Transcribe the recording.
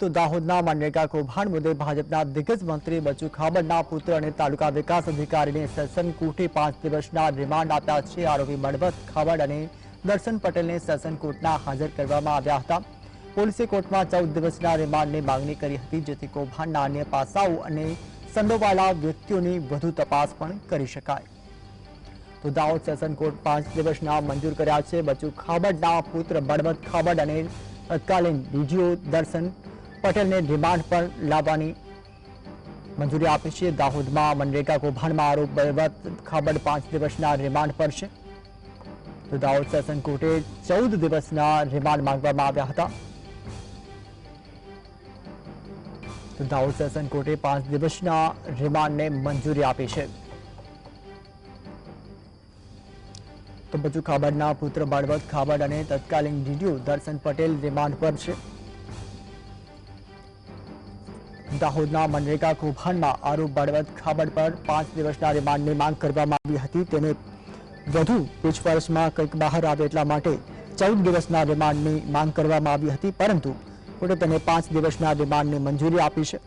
તો દાહોદના મનરેગા કૌભાંડ મુદ્દે ભાજપના દિગ્ગજ મંત્રી બચુ ખાબડના પુત્ર અને તાલુકા વિકાસ અધિકારીને સેશન કોર્ટે પાંચ દિવસના રિમાન્ડ આપ્યા છે. આરોપી મણવત ખાબડ અને દર્શન પટેલને સેશન કોર્ટના હાજર કરવામાં આવ્યા હતા. પોલીસે કોર્ટમાં ચૌદ દિવસના રિમાન્ડની માંગણી કરી હતી, જેથી કૌભાંડના અન્ય પાસાઓ અને સંડોવાયેલા વ્યક્તિઓની વધુ તપાસ પણ કરી શકાય. તો દાહોદ સેશન કોર્ટ પાંચ દિવસના મંજૂર કર્યા છે. બચુ ખાબડના પુત્ર બળવંત ખાબડ અને તત્કાલીન ડીજીઓ દર્શન પટેલને રિમાન્ડ પર લાવવાની મંજૂરી આપી છે. દાહોદમાં મનરેગા કૌભાંડમાં આરોપ બળવત ખબર પાંચ દિવસના રિમાન્ડ પર છે. તો દાહોદ સેશન કોર્ટે ચૌદ દિવસના રિમાન્ડ માંગવામાં આવ્યા હતા. તો દાહોદ સેશન કોર્ટે પાંચ દિવસના રિમાન્ડને મંજૂરી આપી છે. તો બચુ ખાબડના પુત્ર બળવત ખાબડ અને તત્કાલીન ડીડીઓ દર્શન પટેલ રિમાન્ડ પર છે. દાહોદના મનરેગા કૌભાંડમાં આરોપ બળવંત ખાબડ પર પાંચ દિવસના રિમાન્ડની માંગ કરવામાં આવી હતી. તેને વધુ પૂછપરછમાં કંઈક બહાર આવે એટલા માટે ચૌદ દિવસના રિમાન્ડની માંગ કરવામાં આવી હતી, પરંતુ કોર્ટે તેને પાંચ દિવસના રિમાન્ડની મંજૂરી આપી છે.